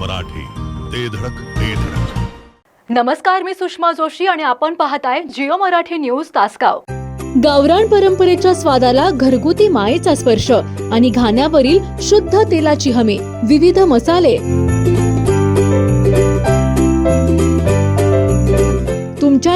मराठी. ते धडक ते धडक. नमस्कार मी सुषमा जोशी आणि आपण पाहताय जिओ मराठी न्यूज तासगाव. गावरान परंपरेच्या स्वादाला घरगुती मायेचा स्पर्श आणि घाण्यावरील शुद्ध तेलाची हमी विविध मसाले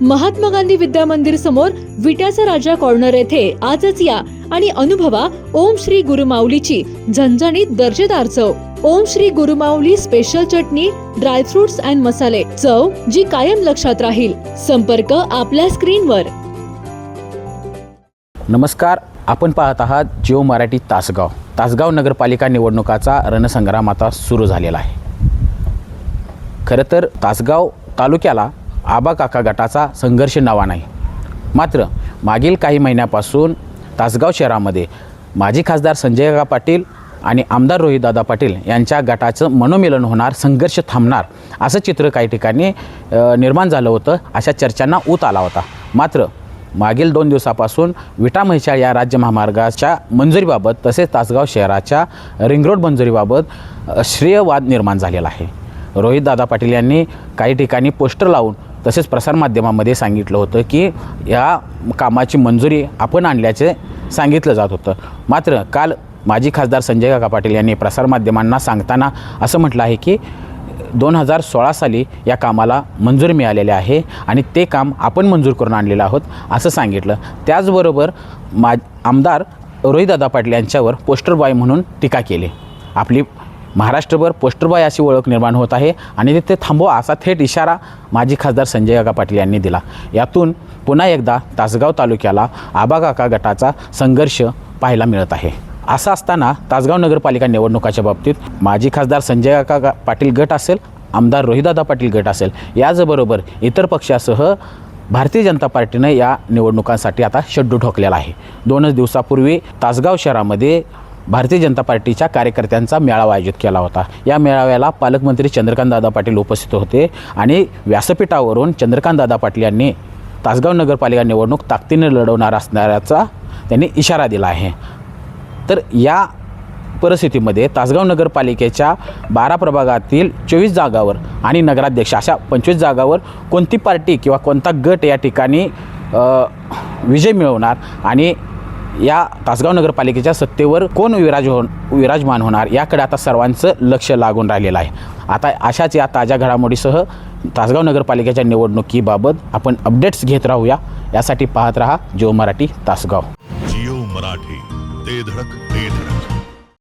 महात्मा गांधी विद्या मंदिर समोर विट्याचा राजा कॉर्नर येथे आजच या आणि अनुभवा ओम श्री गुरुमाऊलीची झणझणीत दर्जेदार चव. Om Shri Gurumauli special chutney dry fruits and मसाले चव जी कायम लक्षात राहील. संपर्क आपल्या स्क्रीनवर. नमस्कार आपण पाहत आहात जिओ मराठी तासगाव. तासगाव नगरपालिका निवडणुकाचा रणसंग्राम आता सुरू झालेला आहे. खरं तर तासगाव तालुक्याला आबा काका गटाचा संघर्ष नवा नाही. मात्र मागील काही महिन्यापासून तासगाव शहरामध्ये माजी खासदार संजय काका पाटील आणि आमदार रोहितदादा पाटील यांच्या गटाचं मनोमिलन होणार संघर्ष थांबणार असं चित्र काही ठिकाणी निर्माण झालं होतं अशा चर्चांना ऊत आला होता. मात्र मागील दोन दिवसापासून विटा म्हैसाळ या राज्य महामार्गाच्या मंजुरीबाबत तसेच तासगाव शहराच्या रिंगरोड मंजुरीबाबत श्रेयवाद निर्माण झालेला आहे. रोहितदादा पाटील यांनी काही ठिकाणी पोस्टर लावून तसेच प्रसारमाध्यमामध्ये सांगितलं होतं की या कामाची मंजुरी आपण आणल्याचे सांगितलं जात होतं. मात्र काल माजी खासदार संजय काका पाटील यांनी प्रसारमाध्यमांना सांगताना असं म्हटलं आहे की दोन हजार सोळा साली या कामाला मंजुरी मिळालेले आहे आणि ते काम आपण मंजूर करून आणलेलं आहोत असं सांगितलं. त्याचबरोबर मा आमदार रोहितदादा पाटील यांच्यावर पोस्टर बॉय म्हणून टीका केली. आपली महाराष्ट्रभर पोस्टरबॉय अशी ओळख निर्माण होत आहे आणि तिथे थांबवा असा थेट इशारा माजी खासदार संजय काका पाटील यांनी दिला. यातून पुन्हा एकदा तासगाव तालुक्याला आबाकाका गटाचा संघर्ष पाहायला मिळत आहे. असं असताना तासगाव नगरपालिका निवडणुकाच्या बाबतीत माजी खासदार संजय काका पाटील गट असेल आमदार रोहिदादा पाटील गट असेल याचबरोबर इतर पक्षासह भारतीय जनता पार्टीनं या निवडणुकांसाठी आता शड्डू ठोकलेला आहे. दोनच दिवसापूर्वी तासगाव शहरामध्ये भारतीय जनता पार्टीच्या कार्यकर्त्यांचा मेळावा आयोजित केला होता. या मेळाव्याला पालकमंत्री चंद्रकांतदादा पाटील उपस्थित होते आणि व्यासपीठावरून चंद्रकांतदादा पाटील यांनी तासगाव नगरपालिका निवडणूक ताकदीने लढवणार असणाऱ्याचा त्यांनी इशारा दिला आहे. तर या परिस्थितीमध्ये तासगाव नगरपालिकेच्या बारा प्रभागातील चोवीस जागावर आणि नगराध्यक्ष अशा पंचवीस जागावर कोणती पार्टी किंवा कोणता गट या ठिकाणी विजय मिळवणार आणि या तासगाव नगरपालिकेच्या सत्तेवर कोण विराज हो विराजमान होणार याकडे आता सर्वांचं लक्ष लागून राहिलेलं आहे. आता अशाच या ताज्या घडामोडीसह तासगाव नगरपालिकेच्या निवडणुकीबाबत आपण अपडेट्स घेत राहूया. यासाठी पाहत रहा जिओ मराठी तासगाव. जिओ मराठी ते धडक ते धडक.